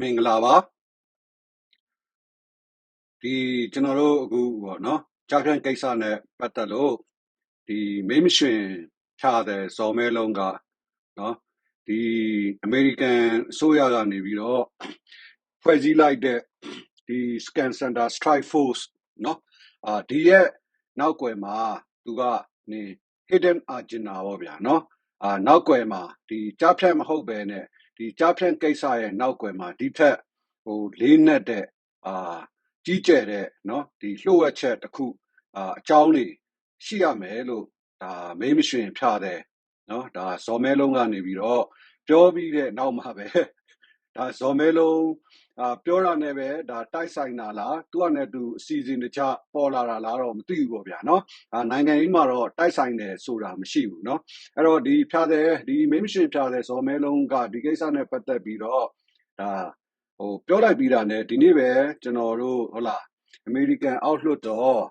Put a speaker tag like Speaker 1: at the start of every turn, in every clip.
Speaker 1: မင်္ဂလာပါဒီကျွန်တော်တို့အခုပေါ့နော်ကြားဖြန့်ကိစ္စနဲ့ပတ်သက်လို့ဒီမိမရှင်ဖြာတဲ့ဇော်မဲလုံးကနော်ဒီအမေရိကန်အစိုးရကနေပြီးတော့ဖွဲ့စည်းလိုက်တဲ့ဒီ scan center strike force နော်အာဒီရဲ့နောက်ွယ်မှာသူကနေ hidden agenda ပေါ့ဗျာနော်အာနောက်ွယ်မှာဒီကြားဖြန့်မဟုတ်ပဲနဲ့ ဒီကြားဖြန့်ကိစ္စရဲ့နောက်ွယ်မှာဒီထက်ဟိုလေးနက်တဲ့အာကြီးကျယ်တဲ့နော်ဒီလှုပ်ဝက်ချက်တစ်ခုအာအကြောင်းတွေရှိရမယ်လို့ဒါမိမရှင်ဖြာတယ်နော်ဒါဇော်မဲလုံးကနေပြီးတော့ပြောပြီးတဲ့နောက်မှာပဲ ဒါဇော်မဲလုံးအာပြောတာနဲ့ပဲဒါတိုက်ဆိုင်တာလားသူကနဲ့သူအစီအစဉ်တခြားပေါ်လာတာလားတော့မသိဘူးပေါ့ဗျာနော်အာနိုင်ငံရေးမှာတော့တိုက်ဆိုင်တယ်ဆိုတာမရှိဘူးနော်အဲ့တော့ဒီဖြာတဲ့ဒီမိမရှင်ဖြာတဲ့ဇော်မဲလုံးကဒီကိစ္စနဲ့ပတ်သက်ပြီးတော့ဒါဟိုပြောလိုက်ပြီးတာ ਨੇ ဒီနေ့ပဲကျွန်တော်တို့ဟုတ်လားအမေရိကန်အောက်လွှတ်တော်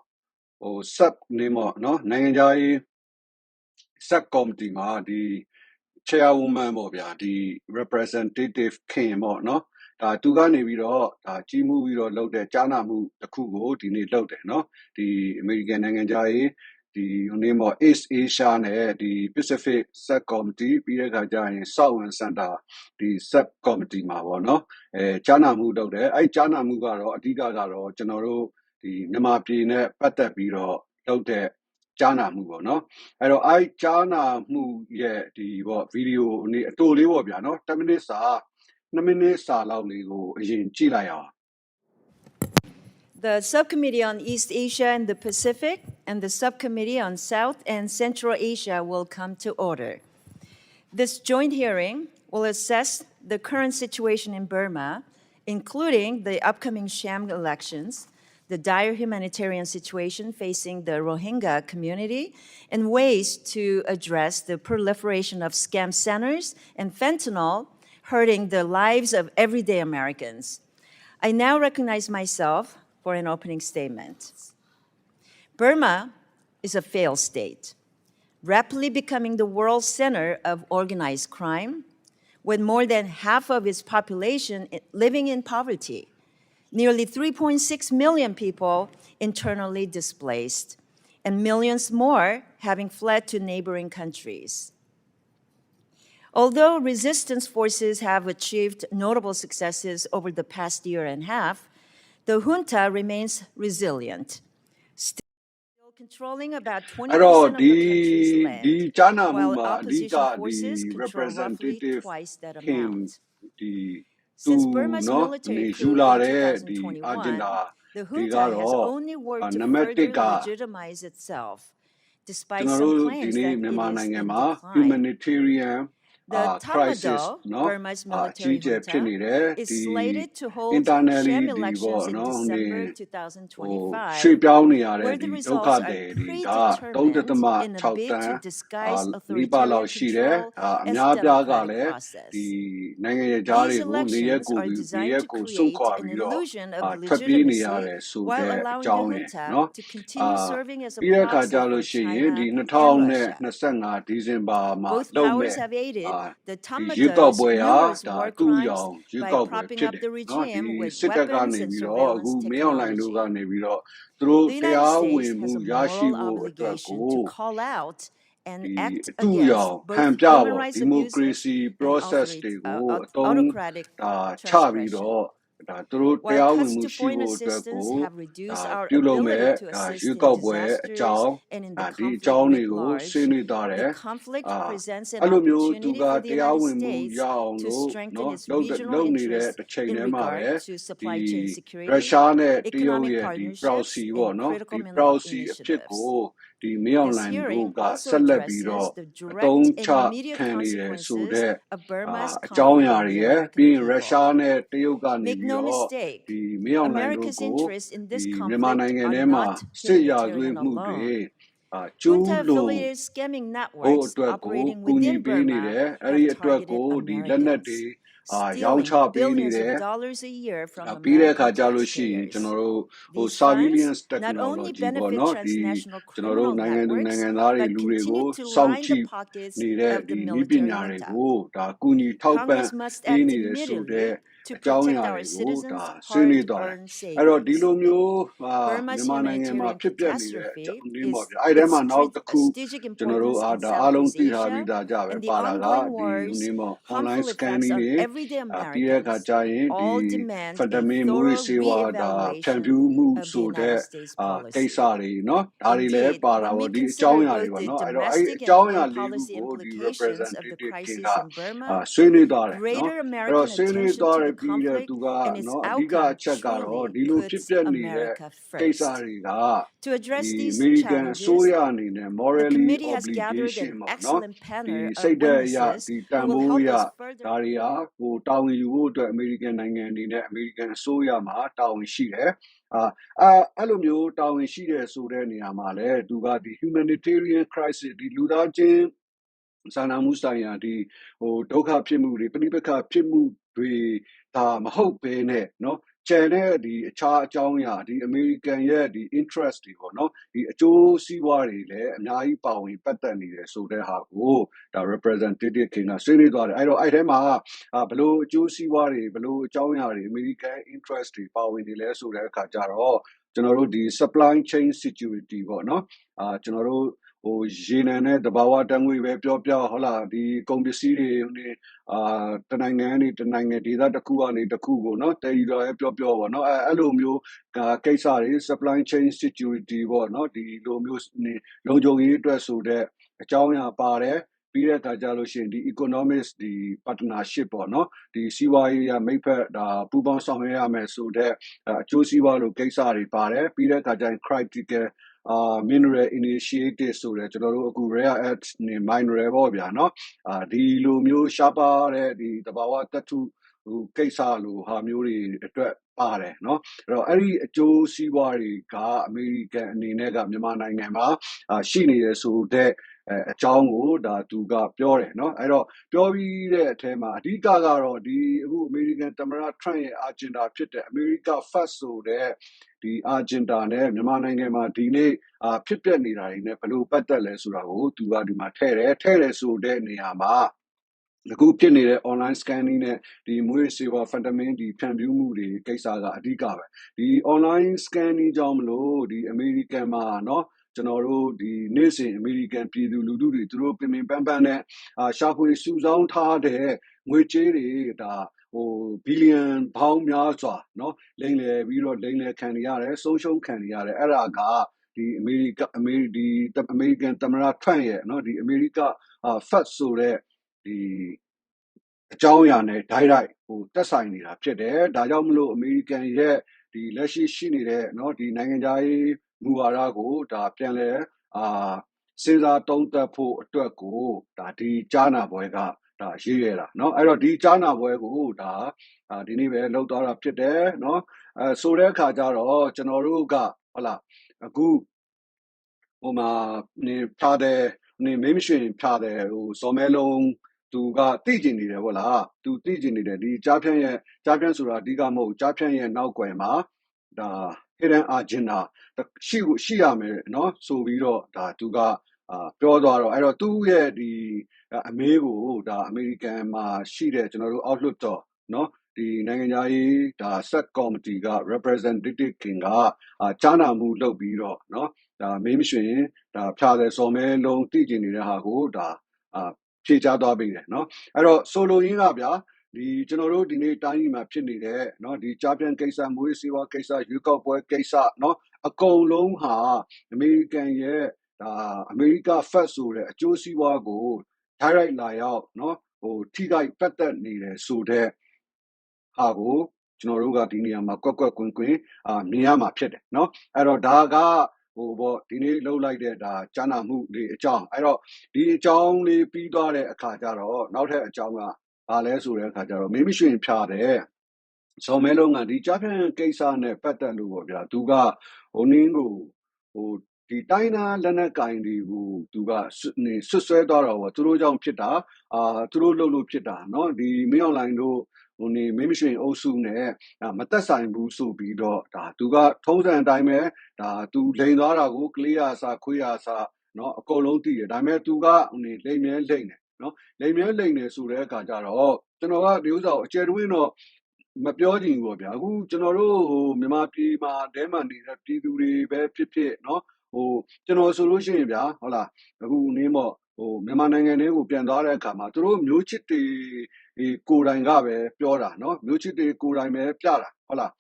Speaker 1: ဟို sub နေမော့နော်နိုင်ငံခြားရေး sub committee မှာဒီ chairwoman ပေါ့ဗျာဒီ representative ခင်ပေါ့နော်ဒါသူကနေပြီးတော့ဒါကြီးမှုပြီးတော့လုပ်တဲ့ကြားနာမှုတစ်ခုကိုဒီနေ့လုပ်တယ်နော်ဒီအမေရိကန်နိုင်ငံခြားရေးဒီဟိုနေ့မော East Asia နဲ့ဒီ Pacific Sub Committee ပြီးတဲ့အခါကျရင် South West Center ဒီ Sub Committee မှာပေါ့နော်အဲကြားနာမှုလုပ်တယ်အဲ့ကြားနာမှုကတော့အဓိကကတော့ကျွန်တော်တို့ဒီမြန်မာပြည်နဲ့ပတ်သက်ပြီးတော့လုပ်တဲ့ ကြားနာမှုပေါ့နော်အဲ့တော့အဲ့ကြားနာမှုရဲ့ဒီပေါ့ဗီဒီယိုအနေအတူလေးပေါ့ဗျာနော်10မိနစ်စာ2မိနစ်စာလောက်လေးကိုအရင်ကြည့်လိုက်အောင်
Speaker 2: The Subcommittee on East Asia and the Pacific and the Subcommittee on South and Central Asia will come to order. This joint hearing will assess the current situation in Burma, including the upcoming sham elections, the dire humanitarian situation facing the Rohingya community, and ways to address the proliferation of scam centers and fentanyl hurting the lives of everyday Americans. I now recognize myself for an opening statement. Burma is a failed state, rapidly becoming the world center of organized crime, with more than half of its population living in poverty, nearly 3.6 million people internally displaced, and millions more having fled to neighboring countries. Although resistance forces have achieved notable successes over the past year and a half, the junta remains resilient. Still controlling about 20% of the country's land, while opposition forces control roughly twice that amount. Since Burma's military coup in 2021, the junta has only worked to further legitimize itself, despite some claims that. The
Speaker 1: uh, crisis, no?
Speaker 2: Burma's military
Speaker 1: uh,
Speaker 2: junta, is slated to hold sham elections in December 2025, where the results are predetermined in a bid to disguise authoritarian control as democratic. These elections are designed to create an illusion of legitimacy while allowing junta to continue serving as a
Speaker 1: boss of
Speaker 2: China. Both powers have aided
Speaker 1: ဟာယူကောက်ပွဲဟာဒါသူ့ရောင်
Speaker 2: ယူ
Speaker 1: ကောက်ပွဲဖြစ်တယ်နော်ဒီစစ်တပ်ကနေပြီးတော့အခုမင်းအောင်လှိုင်တို့ကနေပြီးတော့သူတို့တရားဝင်မှုရရှိဖို့အတွက်ကို
Speaker 2: and act against both human rights abuses, democracy
Speaker 1: process တွေကိုအသုံးချပြီးတော့ ဒါသူတို့တ
Speaker 2: While
Speaker 1: ရားဝင်
Speaker 2: cuts
Speaker 1: မှု
Speaker 2: to
Speaker 1: ရှိ
Speaker 2: foreign
Speaker 1: ဖို့အတွက်ကို
Speaker 2: assistance have
Speaker 1: ဒါ
Speaker 2: reduced our
Speaker 1: ပြုလုပ်မဲ့
Speaker 2: ability to
Speaker 1: ဒါ
Speaker 2: assist
Speaker 1: ရွေး
Speaker 2: in
Speaker 1: ကောက်ပွဲအ
Speaker 2: disasters
Speaker 1: ကြောင်း
Speaker 2: and in
Speaker 1: ဒါ
Speaker 2: the
Speaker 1: ဒီအ
Speaker 2: conflict
Speaker 1: ကြောင်း
Speaker 2: writ
Speaker 1: တွေကို
Speaker 2: large,
Speaker 1: ဆွေးနွေးသွားတယ်
Speaker 2: the conflict
Speaker 1: အာ
Speaker 2: presents an
Speaker 1: အဲ့လိုမျိုးသူ
Speaker 2: opportunity
Speaker 1: က
Speaker 2: for the
Speaker 1: တရား
Speaker 2: United
Speaker 1: ဝင်မှု
Speaker 2: States
Speaker 1: ရအောင်
Speaker 2: to
Speaker 1: လို့
Speaker 2: strengthen
Speaker 1: နော်
Speaker 2: its
Speaker 1: လုပ်တဲ့
Speaker 2: regional
Speaker 1: လုပ်နေတဲ့
Speaker 2: interests
Speaker 1: တစ်ချိန်
Speaker 2: in
Speaker 1: တည်းမှာပဲ
Speaker 2: regard to
Speaker 1: ဒီ
Speaker 2: supply chain
Speaker 1: ရု
Speaker 2: security,
Speaker 1: ရှားနဲ့တရုတ်
Speaker 2: economic
Speaker 1: ရဲ့ဒီ
Speaker 2: partnerships,
Speaker 1: proxy ပေါ့
Speaker 2: and
Speaker 1: နော်
Speaker 2: critical
Speaker 1: ဒီ
Speaker 2: mineral
Speaker 1: proxy အဖြစ်
Speaker 2: initiatives.
Speaker 1: ကို ဒီမင်းအောင်
Speaker 2: This
Speaker 1: လှိုင်တို့
Speaker 2: hearing
Speaker 1: က
Speaker 2: also
Speaker 1: ဆက်လက်ပြီးတော့
Speaker 2: addresses the
Speaker 1: အ
Speaker 2: direct
Speaker 1: သုံး
Speaker 2: and
Speaker 1: ချ
Speaker 2: immediate
Speaker 1: ခံနေတယ်ဆို
Speaker 2: consequences
Speaker 1: တဲ့
Speaker 2: of
Speaker 1: အာ
Speaker 2: Burma's
Speaker 1: အကြောင်းအ
Speaker 2: conflict
Speaker 1: ရာ
Speaker 2: on
Speaker 1: တွေ
Speaker 2: the
Speaker 1: ရယ်
Speaker 2: American
Speaker 1: ပြီးရင်ရု
Speaker 2: people.
Speaker 1: ရှားနဲ့တရုတ်ကနေ
Speaker 2: Make
Speaker 1: ပြီး
Speaker 2: no
Speaker 1: တော့
Speaker 2: mistake,
Speaker 1: ဒီမင်းအောင်လှိုင်တို့
Speaker 2: America's
Speaker 1: ကို
Speaker 2: interests in
Speaker 1: ဒီ
Speaker 2: this
Speaker 1: မြန်မာ
Speaker 2: conflict
Speaker 1: နိုင်ငံ
Speaker 2: are
Speaker 1: ထဲမှာ
Speaker 2: not
Speaker 1: စစ်ရာဇဝတ်
Speaker 2: humanitarian
Speaker 1: မှုတွေ
Speaker 2: alone.
Speaker 1: အာကျူး
Speaker 2: Junta
Speaker 1: လွန်
Speaker 2: affiliated scamming
Speaker 1: ဖို့
Speaker 2: networks
Speaker 1: အတွက်ကို
Speaker 2: operating
Speaker 1: ကူညီ
Speaker 2: within
Speaker 1: ပေးနေတ
Speaker 2: Burma
Speaker 1: ယ်အဲ့ဒီ
Speaker 2: have
Speaker 1: အတွက်
Speaker 2: targeted
Speaker 1: ကိုဒီလက်နက်တွေ
Speaker 2: Americans,
Speaker 1: အာရောင်းချ
Speaker 2: stealing
Speaker 1: ပေးနေ
Speaker 2: billions
Speaker 1: တယ်
Speaker 2: of dollars a year from
Speaker 1: အာပြီးတဲ့အခါ
Speaker 2: American
Speaker 1: ကြလို့ရှိရင်ကျွန်
Speaker 2: taxpayers.
Speaker 1: တော်တို့ဟို
Speaker 2: These funds
Speaker 1: surveillance
Speaker 2: not only
Speaker 1: technology ပေါ့
Speaker 2: benefit
Speaker 1: နော်ဒီ
Speaker 2: transnational
Speaker 1: ကျွန်တော်တို့
Speaker 2: criminal
Speaker 1: နိုင်ငံသူ
Speaker 2: networks,
Speaker 1: နိုင်ငံသားတွေ
Speaker 2: but
Speaker 1: လူတွေကို
Speaker 2: continue to
Speaker 1: စောင့်
Speaker 2: line
Speaker 1: ကြ
Speaker 2: the
Speaker 1: ည့်
Speaker 2: pockets
Speaker 1: နေတဲ့
Speaker 2: of
Speaker 1: ဒီ
Speaker 2: the
Speaker 1: နည်းပ
Speaker 2: military
Speaker 1: ညာတွေ
Speaker 2: junta.
Speaker 1: ကိုဒါကူညီထောက်ပံ့
Speaker 2: Congress must
Speaker 1: ပေး
Speaker 2: act
Speaker 1: နေတယ်ဆိုတဲ့
Speaker 2: immediately to
Speaker 1: အကြောင်းအ
Speaker 2: protect
Speaker 1: ရာ
Speaker 2: our
Speaker 1: တွေကို
Speaker 2: citizens'
Speaker 1: ဒါဆွေးနွေးသွားတယ်
Speaker 2: hard-earned
Speaker 1: အဲ့တော့ဒီ
Speaker 2: savings.
Speaker 1: လိုမျိုးဟာ
Speaker 2: Burma's
Speaker 1: မြန်မာနိုင်ငံမှာ
Speaker 2: humanitarian
Speaker 1: ဖြစ်ပျက်နေတဲ့
Speaker 2: catastrophe
Speaker 1: ကြောင့်ဒီ
Speaker 2: is
Speaker 1: ပေါ့ဗျာအဲ့ထဲမှာ
Speaker 2: its
Speaker 1: နောက်တစ်ခု
Speaker 2: strategic
Speaker 1: ကျွန်တော်တို့
Speaker 2: importance
Speaker 1: အား
Speaker 2: in
Speaker 1: ဒါအားလုံး
Speaker 2: Southeast
Speaker 1: သိထားပြီး
Speaker 2: Asia
Speaker 1: သားကြပဲ
Speaker 2: and the
Speaker 1: ပါတာက
Speaker 2: ongoing
Speaker 1: ဒီ
Speaker 2: wars,
Speaker 1: နေမော
Speaker 2: harmful
Speaker 1: online
Speaker 2: effects
Speaker 1: scanning
Speaker 2: on
Speaker 1: တွေ
Speaker 2: everyday
Speaker 1: အာပြီးတဲ့အခါ
Speaker 2: Americans
Speaker 1: ကျရင်ဒီ
Speaker 2: all demand
Speaker 1: ဖက်တ
Speaker 2: a
Speaker 1: မင်မူရီ
Speaker 2: thorough
Speaker 1: စေဝါဒါဖြန့်
Speaker 2: reevaluation
Speaker 1: ဖြူးမှု
Speaker 2: of the
Speaker 1: ဆိုတဲ့
Speaker 2: United States
Speaker 1: အာကိစ္စ
Speaker 2: policy.
Speaker 1: တွေเนาะဒါတွေလည်း
Speaker 2: Indeed,
Speaker 1: ပါတာ
Speaker 2: when
Speaker 1: ပေါ့
Speaker 2: we
Speaker 1: ဒီအကြောင်း
Speaker 2: consider
Speaker 1: အရာတွေ
Speaker 2: both
Speaker 1: ပေါ့
Speaker 2: the
Speaker 1: เนาะအဲ့တော့အဲ့
Speaker 2: domestic
Speaker 1: အကြောင်း
Speaker 2: and
Speaker 1: အရာ
Speaker 2: foreign
Speaker 1: လေးခု
Speaker 2: policy
Speaker 1: ကိုဒီ
Speaker 2: implications of the
Speaker 1: representative ခင်
Speaker 2: crisis
Speaker 1: က
Speaker 2: in
Speaker 1: အာ
Speaker 2: Burma,
Speaker 1: ဆွေးနွေးသွားတယ်เนาะ
Speaker 2: greater
Speaker 1: အဲ့
Speaker 2: American
Speaker 1: တော့ဆွေးနွေး
Speaker 2: attention
Speaker 1: သွား
Speaker 2: to
Speaker 1: ရ
Speaker 2: the
Speaker 1: ပြီးတဲ့သူကနော်အဓိကအချက်ကတော့ဒီလိုဖြစ်ပျက်နေတဲ့ကိစ္စတွေကဒီအမေရိကန်အစိုးရအနေနဲ့ morally obligation ပေါ့
Speaker 2: နော်
Speaker 1: ဒီစိတ်ဓာတ်အရဒီတန်ဖိုးအရဒါတွေဟာကိုတာဝန်ယူဖို့အတွက်အမေရိကန်နိုင်ငံအနေနဲ့အမေရိကန်အစိုးရမှာတာဝန်ရှိတယ်အာအဲ့လိုမျိုးတာဝန်ရှိတယ်ဆိုတဲ့နေရာမှာလဲသူကဒီ humanitarian crisis ဒီလူသားချင်းစာနာမှုဆိုင်ရာဒီဟိုဒုက္ခဖြစ်မှုတွေပြိပခဖြစ်မှုတွေ ဒါမဟုတ်ဘဲနဲ့နော်ကျန်တဲ့ဒီအခြားအကြောင်းအရာဒီ American ရဲ့ဒီ interest တွေပေါ့နော်ဒီအကျိုးစီးပွားတွေလည်းအများကြီးပါဝင်ပတ်သက်နေတယ်ဆိုတဲ့ဟာကိုဒါ representative ခင်ကဆွေးနွေးသွားတယ်အဲ့တော့အဲ့ထဲမှာဘလို့အကျိုးစီးပွားတွေဘလို့အကြောင်းအရာတွေ American interest တွေပါဝင်နေလဲဆိုတဲ့အခါကျတော့ကျွန်တော်တို့ဒီ supply chain security ပေါ့နော်အာကျွန်တော်တို့ ဟိုရေနံနဲ့တဘာဝတန်ငွေပဲပြောပြောဟုတ်လားဒီကုန်ပစ္စည်းတွေနေအာတနိုင်ငံနေတနိုင်ငံဒေသတစ်ခုကနေတစ်ခုကိုနော်တည်ယူတော့ပြောပြောပေါ့နော်အဲအဲ့လိုမျိုးကိစ္စတွေ supply chain security ပေါ့နော်ဒီလိုမျိုးလုံခြုံရေးအတွက်ဆိုတဲ့အကြောင်းအရာပါတယ်ပြီးတဲ့အခါကျလို့ရှိရင်ဒီ economic ဒီ partnership ပေါ့နော်ဒီစီးပွားရေးရမိတ်ဖက်ဒါပူးပေါင်းဆောင်ရွက်ရမယ်ဆိုတော့အကျိုးစီးပွားလိုကိစ္စတွေပါတယ်ပြီးတဲ့အခါကျရင် critical အာ mineral initiative ဆိုတဲ့ကျွန်တော်တို့အခု rare earth နေ mineral ပေါ့ဗျာเนาะအာဒီလိုမျိုးရှားပါတဲ့ဒီတဘာဝတတ္ထုဟိုကိစ္စလိုဟာမျိုးတွေအတွက်ပါတယ်เนาะအဲ့တော့အဲ့ဒီအကျိုးစီးပွားတွေကအမေရိကန်အနေနဲ့ကမြန်မာနိုင်ငံမှာအာရှိနေရဆိုတဲ့ အအကြောင်းကိုဒါသူကပြောတယ်เนาะအဲ့တော့ပြောပြီးတဲ့အထဲမှာအဓိကကတော့ဒီအခုအမေရိကန်သမ္မတ Trump ရဲ့ agenda ဖြစ်တဲ့ America First ဆိုတဲ့ဒီ agenda နဲ့မြန်မာနိုင်ငံမှာဒီနေ့အာဖြစ်ပျက်နေတာတွေနဲ့ဘယ်လိုပတ်သက်လဲဆိုတာကိုသူကဒီမှာထည့်တယ်ထည့်တယ်ဆိုတဲ့နေရာမှာအခုဖြစ်နေတဲ့ online scanning နဲ့ဒီမွေးစေဝါ fentanyl ဒီဖြန့်ဖြူးမှုတွေကိစ္စကအဓိကပဲဒီ online scanning ကြောင့်မလို့ဒီ American မှာเนาะ ကျွန်တော်တို့ဒီနေ့စဉ် American ပြည်သူလူထုတွေသူတို့ပြင်ပင်ပန်းပန်းနဲ့အာရှာဖွေစုဆောင်းထားတဲ့ငွေကြေးတွေဒါဟိုဘီလီယံပေါင်းများစွာเนาะလိမ့်လည်ပြီးတော့လိမ့်လည်ခံနေရတယ်ဆုံးရှုံးခံနေရတယ်အဲ့ဒါကဒီအမေရိကအမေဒီအမေရိကန်သမ္မတ Trump ရဲ့เนาะဒီအမေရိကအာ first ဆိုတဲ့ဒီအကြောင်းအရာနဲ့ဓာတ်ရိုက်ဟိုတက်ဆိုင်နေတာဖြစ်တယ်ဒါကြောင့်မလို့အမေရိကန်ရဲ့ဒီလက်ရှိရှိနေတဲ့เนาะဒီနိုင်ငံသားရေး မူဝါဒကို ပြန်လည်စဉ်းစားသုံးသပ်ဖို့အတွက်ကို ဒီကြားနာပွဲက ရွေးခဲ့တာ။အဲဒီတော့ ဒီကြားနာပွဲကို ဒီနေ့ပဲ လုပ်သွားတာဖြစ်တယ်။ဆိုတဲ့အခါကြတော့ ကျနော်တို့က အခု မိန်းမရွှင်ဖျာသည် ဇော်မဲလုံး သူက သိချင်နေတယ်။သူသိချင်နေတယ်။ကျားဖြန့်ဆိုတာ အဓိကမဟုတ်ဘူး။ကျားဖြန့်ရဲ့ နောက်ကွယ်မှာ hidden agenda ရှိကိုရှိရမယ်เนาะဆိုပြီးတော့ဒါသူကအာပြောသွားတော့အဲ့တော့သူ့ရဲ့ဒီအမေးကိုဒါအမေရိကန်မှာရှိတဲ့ကျွန်တော်တို့အောက်လွှတ်တော်เนาะဒီနိုင်ငံရေးဒါ set committee က representative ခင်ကအာကြားနာမှုလုပ်ပြီးတော့เนาะဒါမင်းမရှင်ဒါဖြာတယ်စော်မဲလုံးတည်ကျင်နေတဲ့ဟာကိုဒါအာဖြေချသွားပြီတယ်เนาะအဲ့တော့ဆိုလိုရင်းကဗျာဒီ ကျနော်တို့ ဒီနေ့ တိုင်းပြည်မှာ ဖြစ်နေတဲ့ ကျားဖြန့်ကိစ္စ၊မူးယစ်ဆေးဝါးကိစ္စ၊ရွေးကောက်ပွဲကိစ္စ အကုန်လုံးဟာ အမေရိကန်ရဲ့ “America First” ဆိုတဲ့ အကျိုးစီးပွားကို တိုက်ရိုက်လာရောက် ထိခိုက်ပတ်သက်နေတယ်ဆိုတဲ့ဟာကို ကျနော်တို့က ဒီနေရာမှာ ကွက်ကွက်ကွင်းကွင်း မြင်ရမှာဖြစ်တယ်။အဲဒီတော့ ဒါက ဒီနေ့လုပ်လိုက်တဲ့ ကြားနာမှုတွေအကြောင်း။ဒီအကြောင်းလေး ပြီးသွားတဲ့အခါကြတော့ နောက်ထပ်အကြောင်းက ဘာလဲဆိုတဲ့အခါကျတော့မိမရှိရင်ဖြာတယ်စော်မဲလုံးကဒီကြားဖြန့်ကိစ္စနဲ့ပတ်သက်လို့ပေါ့ဗျာသူကဟိုနင်းကိုဟိုဒီတိုင်းနာလက်နက်ကင်တွေကိုသူကဆွနေဆွတ်ဆွဲသွားတော့ဗောသူတို့ကြောင့်ဖြစ်တာအာသူတို့လှုပ်လို့ဖြစ်တာเนาะဒီမင်းအွန်လိုင်းတို့ဟိုနေမင်းမရှင်အုပ်စုနဲ့အာမသက်ဆိုင်ဘူးဆိုပြီးတော့ဒါသူကထုံးစံအတိုင်းပဲဒါသူလိန်သွားတာကိုကလေးရစာခွေးရစာเนาะအကုန်လုံးသိတယ်ဒါပေမဲ့သူကဟိုနေလိန်မြဲလိန်တယ် เนาะလိန်မြဲလိန်တယ်ဆိုတဲ့အခါကျတော့ကျွန်တော်ကဒီဥစ္စာကိုအကျယ်တွင်းတော့ မပြောချင်ဘူးပေါ့ဗျာအခုကျွန်တော်တို့ဟိုမြန်မာပြည်မှာတဲမှာနေတဲ့ပြည်သူတွေပဲဖြစ်ဖြစ်เนาะဟိုကျွန်တော်ဆိုလို့ရှိရင်ဗျာဟုတ်လားအခုနင်းပေါ့ဟိုမြန်မာနိုင်ငံတွေကိုပြန်သွားတဲ့အခါမှာသူတို့မျိုးချစ်တွေကိုယ်တိုင်ကပဲပြောတာเนาะမျိုးချစ်တွေကိုယ်တိုင်ပဲပြတာဟုတ်လား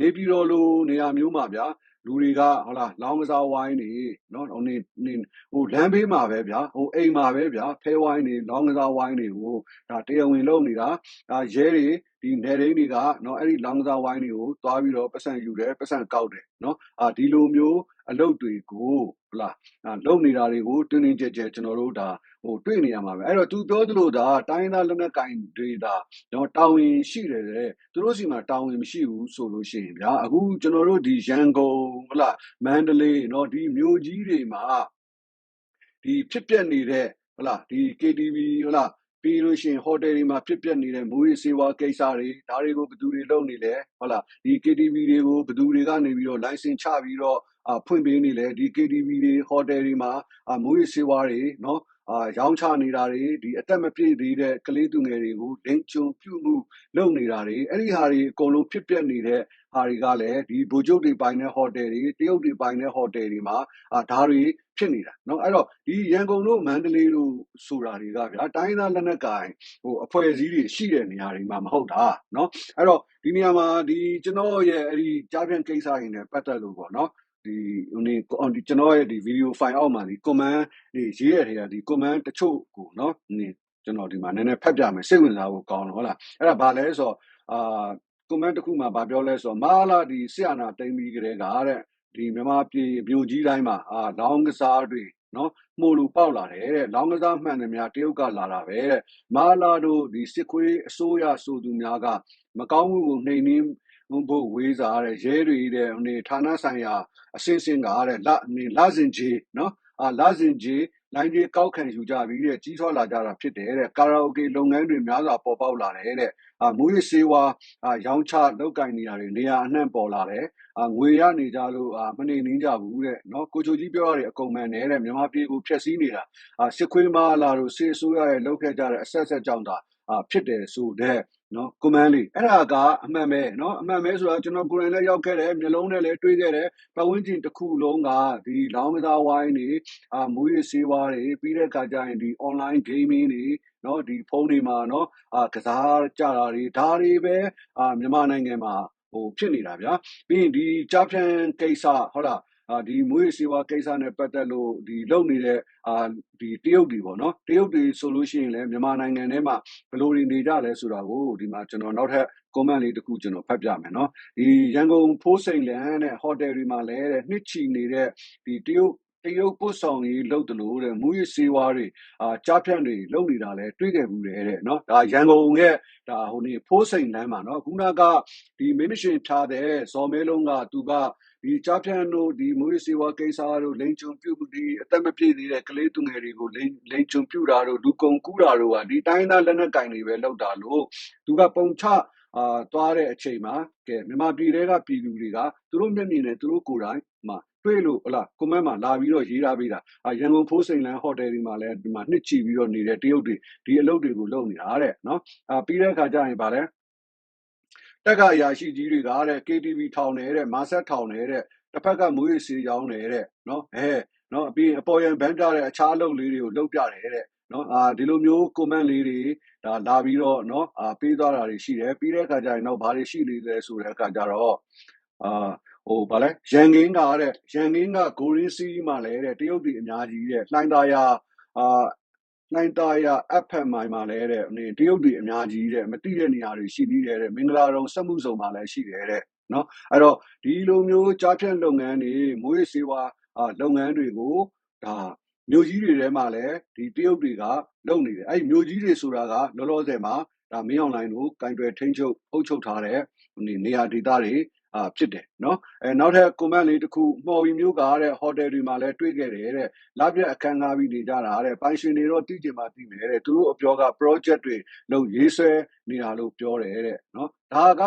Speaker 1: နေပြည်တော်လိုနေရာမျိုးမှာဗျာ လူတွေက ဟုတ်လားလောင်းကစားဝိုင်းနေနော်ဟိုနေနေဟိုလမ်းဘေးမှာပဲဗျာဟိုအိမ်မှာပဲဗျာဖဲဝိုင်းနေလောင်းကစားဝိုင်းတွေကိုဒါတရားဝင်လုပ်နေတာဒါရဲတွေဒီနယ်ရင်းတွေကနော်အဲ့ဒီလောင်းကစားဝိုင်းတွေကိုသွားပြီးတော့ပတ်စံယူတယ်ပတ်စံကောက်တယ်နော်အာဒီလိုမျိုးအလုပ်တွေကိုဟုတ်လားအာလုပ်နေတာတွေကိုတင်းတင်းကြပ်ကြပ်ကျွန်တော်တို့ဒါဟိုတွေ့နေရမှာပဲအဲ့တော့ तू ပြောသလိုဒါတိုင်းသားလက်နက်ကင်တွေဒါနော်တာဝန်ရှိတယ်တဲ့သူတို့စီမှာတာဝန်မရှိဘူးဆိုလို့ရှိရင်ဗျာအခုကျွန်တော်တို့ဒီရန်ကုန်ဟုတ်လားမန္တလေးနော်ဒီမြို့ကြီးတွေမှာဒီဖြစ်ပျက်နေတဲ့ဟုတ်လားဒီ KTV ဟုတ်လား ပြီးလို့ရှိရင်ဟိုတယ်တွေမှာဖြစ်ပျက်နေတဲ့မူရေးစေဝါကိစ္စတွေဒါတွေကိုဘယ်သူတွေလုပ်နေလဲဟုတ်လားဒီ KTV တွေကိုဘယ်သူတွေကနေပြီးတော့ license ချပြီးတော့အာဖွင့်ပေးနေလဲဒီ KTV တွေဟိုတယ်တွေမှာအာမူရေးစေဝါတွေနော်အာ ရောင်းချနေတာတွေ၊အသက်မပြည့်သေးတဲ့ ကလေးသူငယ်တွေကို လိင်ကျွန်ပြုမှု လုပ်နေတာတွေ၊အဲဒီဟာတွေ အကုန်လုံး ဖြစ်ပျက်နေတဲ့ဟာတွေကလည်း ဗိုလ်ချုပ်တွေပိုင်တဲ့ ဟိုတယ်တွေ၊တရုတ်တွေပိုင်တဲ့ ဟိုတယ်တွေမှာ ဒါတွေ ဖြစ်နေတာ။အဲဒီတော့ ရန်ကုန်တို့ မန္တလေးတို့ ဆိုတာတွေက တိုင်းရင်းသား လက်နက်ကိုင် အဖွဲ့အစည်းတွေ ရှိတဲ့နေရာတွေမှာ မဟုတ်တာ။အဲဒီတော့ ဒီနေရာမှာ ကျနော့်ရဲ့ ကျားဖြန့်ကိစ္စတွေနဲ့ ပတ်သက်လို့ ပေါ့เนาะဒီဟိုနေဒီကျွန်တော်ရဲ့ဒီဗီဒီယိုဖိုင်အောက်မှာဒီ comment ဒီရေးရတဲ့ဒီ comment တချို့ကိုเนาะဒီကျွန်တော်ဒီမှာနည်းနည်းဖတ်ပြမယ်စိတ်ဝင်စားဖို့ကောင်းတော့ဟုတ်လားအဲ့ဒါဘာလဲဆိုတော့အာ comment တစ်ခုမှာဗာပြောလဲဆိုတော့မာလာဒီဆရာနာတိမ့်ပြီးကြတဲ့ကတဲ့ဒီမြန်မာပြည်မြို့ကြီးတိုင်းမှာအာလောင်းကစားတွေနော်မှုလူပေါက်လာတယ်တဲ့လောင်းကစားမှန်တယ်များတရုတ်ကလာတာပဲတဲ့မာလာတို့ဒီစစ်ခွေးအစိုးရဆိုသူများကမကောင်းမှုကိုနှိမ်နှင်း ဖို့ဝေးစားတဲ့ရဲတွေတဲ့ဟိုနေဌာနဆိုင်ရာအစင်းစင်းကတဲ့လနေလစင်ကြီးနော်အာလစင်ကြီးလိုင်းကြီးကောက်ခံယူကြပြီးတဲ့ကြီးထွားလာကြတာဖြစ်တယ်တဲ့ကာရာအိုကေလုပ်ငန်းတွေများစွာပေါ်ပေါက်လာတယ်တဲ့အာမူရစေဝါအာရောင်းချလောက်ကင်နေရတယ်နေရာအနှံ့ပေါ်လာတယ်အာငွေရနေကြလို့အာမနေနှင်းကြဘူးတဲ့နော်ကိုချိုကြီးပြောရတယ်အကုန်မှန်တယ်တဲ့မြန်မာပြည်ကိုဖျက်ဆီးနေတာအာစစ်ခွေးမလာတို့စစ်အစိုးရရဲ့လောက်ခဲ့ကြတဲ့အဆက်ဆက်ကြောင့်ဒါအာ ဖြစ်တယ်ဆိုတဲ့နော်ကွန်မန်းလေးအဲ့ဒါကအမှန်ပဲနော်အမှန်ပဲဆိုတာကျွန်တော်ကိုယ်တိုင်လည်းရောက်ခဲ့တယ်မျိုးလုံးနဲ့လည်းတွေးခဲ့တယ်ပတ်ဝန်းကျင်တစ်ခုလုံးကဒီလောင်းကစားဝိုင်းတွေအာမူရစေးဝါးတွေပြီးတဲ့အခါကျရင်ဒီ online gaming တွေနော်ဒီဖုန်းတွေမှာနော်အာကစားကြတာတွေဒါတွေပဲအာမြန်မာနိုင်ငံမှာဟိုဖြစ်နေတာဗျာပြီးရင်ဒီကြားဖြန်ကိစ္စဟုတ်လားအာ ဒီမွေးစေဝါကိစ္စနဲ့ပတ်သက်လို့ဒီလုပ်နေတဲ့အာဒီတရုတ်တွေပေါ့နော်တရုတ်တွေဆိုလို့ရှိရင်လည်းမြန်မာနိုင်ငံထဲမှာဘယ်လိုတွေနေကြလဲဆိုတာကိုဒီမှာကျွန်တော်နောက်ထပ် comment လေးတစ်ခုကျွန်တော်ဖတ်ပြမယ်နော်ဒီရန်ကုန်ဖိုးစိန်လန်တဲ့ဟိုတယ်တွေမှာလည်းတဲ့နှစ်ချီနေတဲ့ဒီတရုတ်တရုတ်ပို့ဆောင်ရေးလုပ်တယ်လို့တဲ့မူရစေဝါတွေအာကြားဖြန့်တွေလုပ်နေတာလဲတွေ့ခဲ့ဘူးတယ်တဲ့နော်ဒါရန်ကုန်ရဲ့ဒါဟိုနေဖိုးစိန်လမ်းမှာနော်ခုနကဒီမင်းမရှင်ထားတဲ့ဇော်မဲလုံးကသူက ဒီကြားဖြန့်တို့ဒီမူရစေဝါကိစ္စတို့လိန်ချုံပြုတ်ဒီအသက်မပြည့်သေးတဲ့ကလေးသူငယ်တွေကိုလိန်လိန်ချုံပြုတ်တာတို့လူကုန်ကူးတာတို့ကဒီတိုင်းသားလက်နက်ကင်တွေပဲလောက်တာလို့သူကပုံချအာသွားတဲ့အချိန်မှာကဲမြန်မာပြည်တွေကပြည်သူတွေကသူတို့မျက်မြင်နဲ့သူတို့ကိုယ်တိုင်မှာတွေ့လို့ဟလာကွန်မန့်မှာလာပြီးတော့ရေးထားပေးတာအာရန်ကုန်ဖိုးစိန်လန်းဟိုတယ်ဒီမှာလည်းဒီမှာနှစ်ချီပြီးတော့နေတဲ့တရုတ်တွေဒီအလုပ်တွေကိုလုပ်နေတာတဲ့နော်အာပြီးတဲ့အခါကျရင်ဗာလဲ တက်ကအရာရှိကြီးတွေကတဲ့ KTV ထောင်နေတဲ့မာဆက်ထောင်နေတဲ့တစ်ဖက်ကမွေးစီရောင်းနေတဲ့နော်အဲနော်ပြီးရင်အပေါ်ရန်ဘန်းပြတဲ့အခြားအလုပ်လေးတွေကိုလုပ်ပြတယ်တဲ့နော်အာဒီလိုမျိုး comment လေးတွေဒါလာပြီးတော့နော်အာပေးသွားတာတွေရှိတယ်ပြီးတဲ့အခါကျရင်တော့ဘာတွေရှိနေလဲဆိုတဲ့အခါကျတော့အာဟိုဗာလဲရန်ကင်းကတဲ့ရန်ကင်းကဂိုရင်းစီးမှလည်းတဲ့တရုတ်ပြည်အများကြီးတဲ့လှိုင်းသားရအာ လှိုင်းသားရအဖက်မိုင်မှာလည်းတဲ့နေတရုတ်ပြည်အများကြီးတဲ့မတိတဲ့နေရာတွေရှိသေးတယ်တဲ့မင်္ဂလာတုံစက်မှုစုံမှာလည်းရှိတယ်တဲ့နော်အဲ့တော့ဒီလိုမျိုးကြားဖြတ်လုပ်ငန်းတွေမွေးစေဝါအာလုပ်ငန်းတွေကိုဒါမြို့ကြီးတွေထဲမှာလည်းဒီတရုတ်တွေကလုပ်နေတယ်အဲ့ဒီမြို့ကြီးတွေဆိုတာကလောလောဆယ်မှာဒါမင်းအွန်လိုင်းကိုကင်တွယ်ထိန်းချုပ်အုပ်ချုပ်ထားတဲ့နေနေရာဒေသတွေ အာဖြစ်တယ်နော်အဲနောက်ထပ် comment လေးတစ်ခုမှော်ဝီမျိုးကတဲ့ဟိုတယ်တွေမှာလည်းတွေ့ခဲ့တယ်တဲ့လပြက်အခန်းကားပြီးနေကြတာတဲ့ပိုင်ရှင်တွေတော့တိကျမှသိမယ်တဲ့သူတို့အပြောက project တွေလုပ်ရေးဆွဲနေတာလို့ပြောတယ်တဲ့နော်ဒါက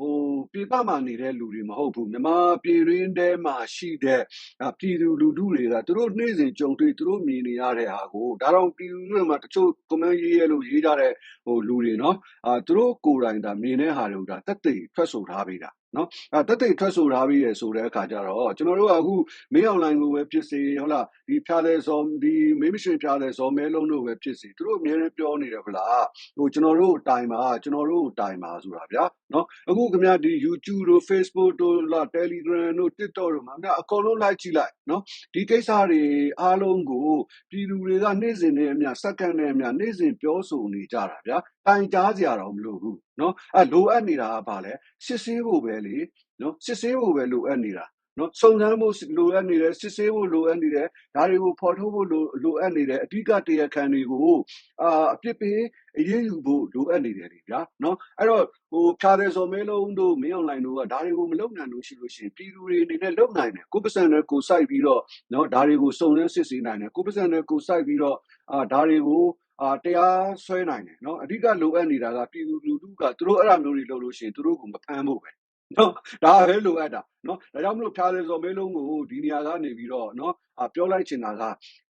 Speaker 1: ဟိုပြည်ပမှာနေတဲ့လူတွေမဟုတ်ဘူးမြန်မာပြည်ရင်းထဲမှာရှိတဲ့အာပြည်သူလူထုတွေကသူတို့နေ့စဉ်ကြုံတွေ့သူတို့မြင်နေရတဲ့ဟာကိုဒါတော့ပြည်သူတွေမှာတချို့ comment ရေးရလို့ရေးကြတဲ့ဟိုလူတွေနော်အာသူတို့ကိုယ်တိုင်ဒါမြင်တဲ့ဟာတွေကိုဒါတက်သိထွက်ဆိုထားပေးတာနော်အဲတက်သိထွက်ဆိုထားပြီးရဆိုတဲ့အခါကျတော့ကျွန်တော်တို့ကအခုမင်းအောင်လိုင်းကိုပဲဖြစ်စေဟုတ်လားဒီဖြားတဲ့ဇော်ဒီမင်းမရှိဖြားတဲ့ဇော်မဲလုံးတို့ပဲဖြစ်စေသူတို့အများနဲ့ပြောနေတယ်ဗလားဟိုကျွန်တော်တို့တိုင်ပါကျွန်တော်တို့တိုင်ပါဆိုတာဗျာနော်အခုခင်ဗျားဒီ YouTube တို့ Facebook တို့လာ Telegram တို့ TikTok တို့မှာခင်ဗျာအကုန်လုံးလိုက်ကြည့်လိုက်နော်ဒီကိစ္စတွေအားလုံးကိုပြည်သူတွေကနေ့စဉ်နဲ့အမျှစက္ကန့်နဲ့အမျှနေ့စဉ်ပြောဆိုနေကြတာဗျာတိုင်ကြားစရာတော့မလိုဘူး နော်အဲလိုအပ်နေတာကဘာလဲစစ်ဆေးဖို့ပဲလေနော်စစ်ဆေးဖို့ပဲလိုအပ်နေတာနော်စုံစမ်းဖို့လိုအပ်နေတယ်စစ်ဆေးဖို့လိုအပ်နေတယ်ဒါတွေကိုဖော်ထုတ်ဖို့လိုလိုအပ်နေတယ်အဓိကတရားခံတွေကိုအာအပြစ်ပေးအရေးယူဖို့လိုအပ်နေတယ်လေဗျာနော်အဲ့တော့ဟိုဖြာတယ်စော်မဲလုံးတို့မင်းအောင်လိုင်တို့ကဒါတွေကိုမလုပ်နိုင်လို့ရှိလို့ရှိရင်ပြည်သူတွေအနေနဲ့လုပ်နိုင်တယ်ကိုယ်ပစံနဲ့ကိုယ်စိုက်ပြီးတော့နော်ဒါတွေကိုစုံစမ်းစစ်ဆေးနိုင်တယ်ကိုယ်ပစံနဲ့ကိုယ်စိုက်ပြီးတော့အာဒါတွေကိုအာ တရားဆွဲနိုင်တယ်နော်အဓိကလိုအပ်နေတာကပြည်သူလူထုကသူတို့အဲ့လိုမျိုးတွေလုပ်လို့ရှိရင်သူတို့ကမဖမ်းဖို့ပဲနော်ဒါပဲလိုအပ်တာနော်ဒါကြောင့်မလို့ဖြာတယ်စော်မဲလုံးကိုဒီနေရာကနေပြီးတော့နော်အာပြောလိုက်ချင်တာက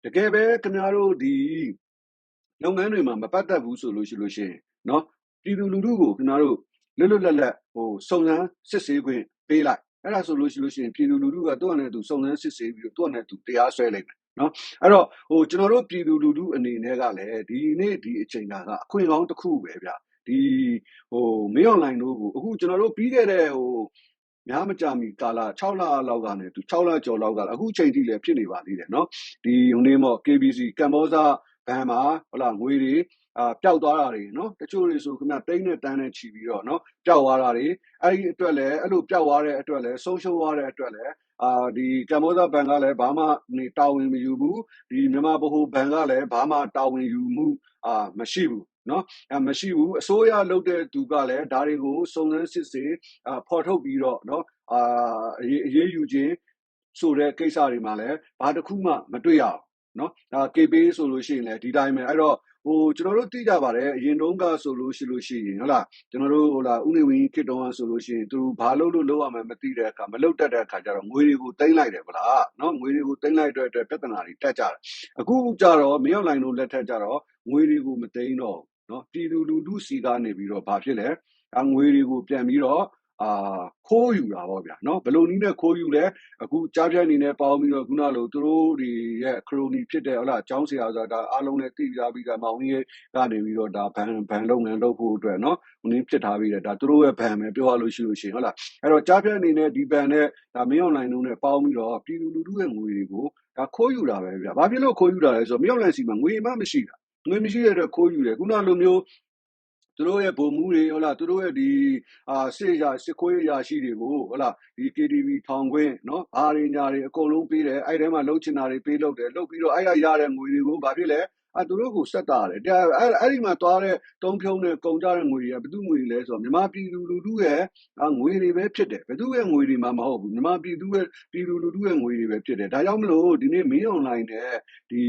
Speaker 1: တကယ်ပဲခင်ဗျားတို့ဒီလုပ်ငန်းတွေမှာမပတ်သက်ဘူးဆိုလို့ရှိလို့ရှိရင်နော်ပြည်သူလူထုကိုခင်ဗျားတို့လွတ်လွတ်လပ်လပ်ဟိုစုံစမ်းစစ်ဆေးခွင့်ပေးလိုက်အဲ့ဒါဆိုလို့ရှိလို့ရှိရင်ပြည်သူလူထုကသူ့အနေနဲ့သူစုံစမ်းစစ်ဆေးပြီးတော့သူ့အနေနဲ့သူတရားစွဲလိုက်မယ် နော်။အဲ့တော့ ကျွန်တော်တို့ ပြည်သူလူထုအနေနဲ့ကလည်း ဒီနေ့ဒီအချိန်ဟာ အခွင့်ကောင်းတခုပဲဗျ။ဒီ မင်းအောင်လှိုင်တို့ကို အခု ကျွန်တော်တို့ ပြီးခဲ့တဲ့ များမကြာမီကာလ ၆ လလောက်ကနေ ၆ လကျော်လောက်က အခုချိန်ထိလည်း ဖြစ်နေပါသေးတယ်နော်။ဒီ KBC ကမ္ဘောဇဘဏ်မှာ ငွေတွေ ပျောက်သွားတာတွေ၊တချို့တွေဆို သိန်းနဲ့ သန်းနဲ့ချီပြီးတော့ ပျောက်သွားတာတွေ၊အဲ့လို ပျောက်သွားတဲ့အတွက်လည်း ဆုံးရှုံးသွားတဲ့အတွက်လည်း ကမ္ဘောဇဘဏ်ကလည်း ဘာမှနေတာဝန်မယူဘူးဒီမြန်မာဗဟိုဘဏ်ကလည်း ဘာမှတာဝန်ယူမှုအာမရှိဘူးနော်အဲမရှိဘူး အစိုးရလုပ်တဲ့သူကလည်း ဒါတွေကို စုံစမ်းစစ်ဆေးအာဖော်ထုတ်ပြီးတော့နော်အာအရေးအရေးယူခြင်းဆိုတဲ့ ကိစ္စတွေမှာလည်း ဘာတစ်ခုမှ မတွေ့ရအောင် နော်ဒါ KB ဆိုလို့ရှိရင်လည်း ဒီတိုင်းပဲ အဲ့တော့ဟိုကျွန်တော်တို့သိကြပါတယ် အရင်တုန်းကဆိုလို့ရှိလို့ရှိရင်ဟုတ်လားကျွန်တော်တို့ဟိုလားဥနေဝင်းခေတ္တုံးကဆိုလို့ရှိရင် သူဘာလို့လို့လောက်ရမှမသိတဲ့အခါ မလောက်တတ်တဲ့အခါကျတော့ ငွေတွေကိုတင်လိုက်တယ်ဗလားနော်ငွေတွေကိုတင်လိုက်တဲ့အတွက် ပြဿနာတွေ တက်ကြတယ် အခုကျတော့ မင်းအောင်လိုင်းတို့လက်ထက်ကျတော့ ငွေတွေကို မသိမ်းတော့ဘူးနော်ပြည်သူလူထုစီကနေပြီးတော့ ဘာဖြစ်လဲအငွေတွေကို ပြန်ပြီးတော့ အာခိုးယူတာပေါ့ဗျာနော်ဘယ်လိုနည်းနဲ့ခိုးယူလဲအခုကြားပြတ်အနေနဲ့ပေါင်းပြီးတော့ခုနလိုသူတို့တွေရဲ့ခရိုနီဖြစ်တဲ့ဟုတ်လားအကြောင်းဆရာဆိုတာဒါအားလုံးနဲ့သိကြပြီးသားမောင်ကြီးရဲ့ကနေပြီးတော့ဒါဘန်ဘန်လုပ်ငန်းလုပ်ဖို့အတွက်နော်ဟိုနည်းဖြစ်ထားပြီးတယ်ဒါသူတို့ရဲ့ဘန်ပဲပြောရလို့ရှိလို့ရှိရင်ဟုတ်လားအဲ့တော့ကြားပြတ်အနေနဲ့ဒီဘန်နဲ့ဒါမင်းအွန်လိုင်းလုံးနဲ့ပေါင်းပြီးတော့ပြည်သူလူထုရဲ့ငွေတွေကိုဒါခိုးယူတာပဲဗျာဘာဖြစ်လို့ခိုးယူတာလဲဆိုတော့မင်းအွန်လိုင်းစီမှာငွေမှမရှိတာငွေမရှိတဲ့အတွက်ခိုးယူတယ်ခုနလိုမျိုး သူတို့ရဲ့ဗိုလ်မှူးတွေဟုတ်လားသူတို့ရဲ့ဒီအာစစ်ရစစ်ခွေးရရှိတွေကိုဟုတ်လားဒီ KTV ထောင်ခွင်းနော်အားရညာတွေအကုန်လုံးပေးတယ်အဲ့ထဲမှာလှုပ်ချင်တာတွေပေးလုပ်တယ်လုပ်ပြီးတော့အဲ့ရရတဲ့ငွေတွေကိုဘာဖြစ်လဲအဲသူတို့ကိုဆက်တာတယ်တဲ့အဲ့အဲ့ဒီမှာသွားတဲ့တုံးဖြုံးနဲ့ကုန်ကြတဲ့ငွေတွေကဘယ်သူငွေလဲဆိုတော့မြန်မာပြည်သူလူထုရဲ့ငွေတွေပဲဖြစ်တယ်ဘယ်သူရဲ့ငွေတွေမှမဟုတ်ဘူးမြန်မာပြည်သူရဲ့ပြည်သူလူထုရဲ့ငွေတွေပဲဖြစ်တယ်ဒါကြောင့်မလို့ဒီနေ့မင်းအွန်လိုင်းနဲ့ဒီ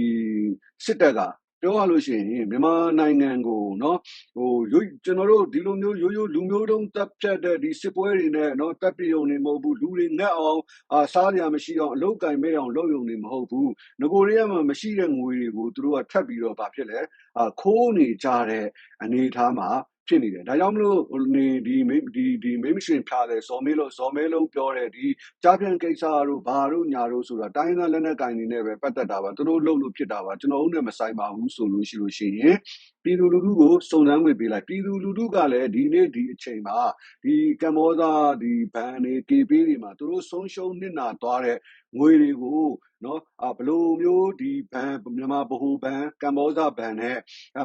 Speaker 1: စစ်တပ်က ပြောရလို့ရှိရင်မြန်မာနိုင်ငံကိုနော်ဟိုရိုးကျွန်တော်တို့ဒီလိုမျိုးရိုးရိုးလူမျိုးတုံးတပ်ဖြတ်တဲ့ဒီစစ်ပွဲတွေနဲ့နော်တပ်ပြည်ုံနေမဟုတ်ဘူးလူတွေငတ်အောင်အာစားရမရှိအောင်အလုတ်ကင်မဲ့အောင်လုပ်ယုံနေမဟုတ်ဘူးငကိုရီးယားမှာမရှိတဲ့ငွေတွေကိုသူတို့ကထပ်ပြီးတော့ဗာဖြစ်လဲအာခိုးနေကြတဲ့အနေအထားမှာဖြစ်နေတယ်ဒါကြောင့်မလို့နေဒီဒီဒီမိမရှင်ဖြားတယ်ဇော်မဲလို့ဇော်မဲလုံးပြောတဲ့ဒီကြားပြန်ကိစ္စတို့ဘာတို့ညာတို့ဆိုတာတိုင်းသားလက်နက်ကင်နေနဲ့ပဲပတ်သက်တာပါသူတို့လုပ်လို့ဖြစ်တာပါကျွန်တော်တို့နဲ့မဆိုင်ပါဘူးဆိုလို့ရှိလို့ရှိရင်ပြည်သူလူထုကို စုံစမ်းဝင်ပေးလိုက် ပြည်သူလူထုကလည်း ဒီနေ့ ဒီအချိန်မှာဒီကမ္ဘောဇာဒီဘန်တွေ ကေပေးတွေမှာ သူတို့ ဆုံးရှုံးနစ်နာသွားတဲ့ ငွေတွေကိုနော်အာဘလိုမျိုးဒီဘန်မြန်မာဗဟိုဘန်ကမ္ဘောဇဘန်နဲ့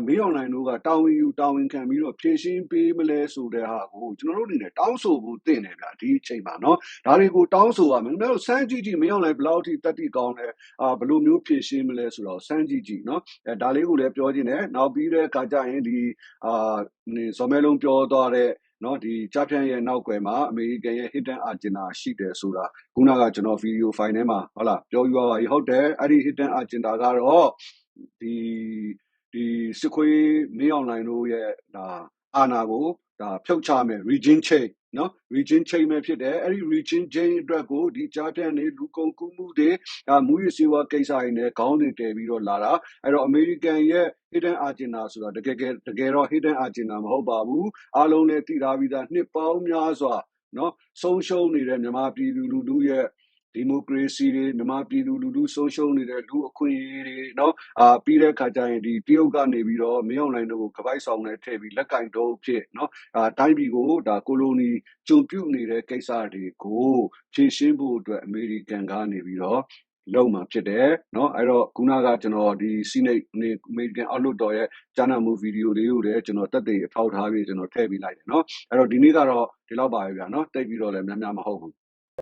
Speaker 1: မင်းအွန်လိုင်းတို့က တာဝန်ယူ တာဝန်ခံပြီးတော့ ဖြည့်ရှင်းပေးမလဲဆိုတဲ့ဟာကို ကျွန်တော်တို့အနေနဲ့ တောင်းဆိုဖို့တင်တယ်ဗျာဒီအချိန်မှာနော် ဒါတွေကို တောင်းဆိုရမယ်ကျွန်တော်တို့ စမ်းကြည့်ကြည့် မင်းအွန်လိုင်းဘယ်လောက်ထိတက်တိကောင်းလဲအာဘလိုမျိုး ဖြည့်ရှင်းမလဲဆိုတော့စမ်းကြည့်ကြည့်နော်အဲဒါလေးကိုလည်း ပြောခြင်းနဲ့နောက်ပြီးတဲ့အခါကျရင်ဒီအာဇော်မဲလုံးပြောသွားတဲ့နော်ဒီကြားဖြန့်ရဲ့နောက်ွယ်မှာအမေရိကန်ရဲ့ hidden agenda ရှိတယ်ဆိုတာခုနကကျွန်တော်ဗီဒီယိုဖိုင်ထဲမှာဟုတ်လားပြောယူရပါပြီဟုတ်တယ်အဲ့ဒီ hidden agenda ကတော့ဒီဒီစစ်ခွေးမင်းအွန်လိုင်းတို့ရဲ့ဒါအာဏာကိုဒါဖြုတ်ချမယ် region change နော် region change ပဲဖြစ်တယ်အဲ့ဒီ region change အတွက်ကိုဒီကြားဖြတ်နေလူကုန်ကူးမှုတွေအာမူရစီဝါကိစ္စတွေနဲ့ခေါင်းတွေတည်ပြီးတော့လာတာအဲ့တော့ American ရဲ့ hidden agenda ဆိုတာတကယ်တကယ်တော့ hidden agenda မဟုတ်ပါဘူးအားလုံးလည်းသိထားပြီးသားနှစ်ပေါင်းများစွာနော်ဆုံးရှုံးနေတဲ့မြန်မာပြည်သူလူထုရဲ့ ဒီမိုကရေစီတွေမြန်မာပြည်သူလူထုဆုံးရှုံးနေတဲ့လူအခွင့်အရေးတွေเนาะအာပြီးတဲ့ခါကျရင်ဒီတရုတ်ကနေပြီးတော့မင်းအောင်လှိုင်တို့ကိုကပိုက်ဆောင်နဲ့ထည့်ပြီးလက်ကင်တော့ဖြစ်เนาะအာတိုင်းပြည်ကိုဒါကိုလိုနီကြုံပြုတ်နေတဲ့ကိစ္စတွေကိုဖြေရှင်းဖို့အတွက်အမေရိကန်ကနေပြီးတော့လုံမှာဖြစ်တယ်เนาะအဲ့တော့ခုနကကျွန်တော်ဒီစီနိတ်နေအမေရိကန်အောက်လွှတ်တော်ရဲ့ကြားနာမှုဗီဒီယိုလေးကိုလည်းကျွန်တော်တက်သေးအထောက်ထားပြီးကျွန်တော်ထည့်ပေးလိုက်တယ်เนาะအဲ့တော့ဒီနေ့ကတော့ဒီလောက်ပါပဲဗျာเนาะတိတ်ပြီးတော့လည်းများများမဟုတ်ဘူး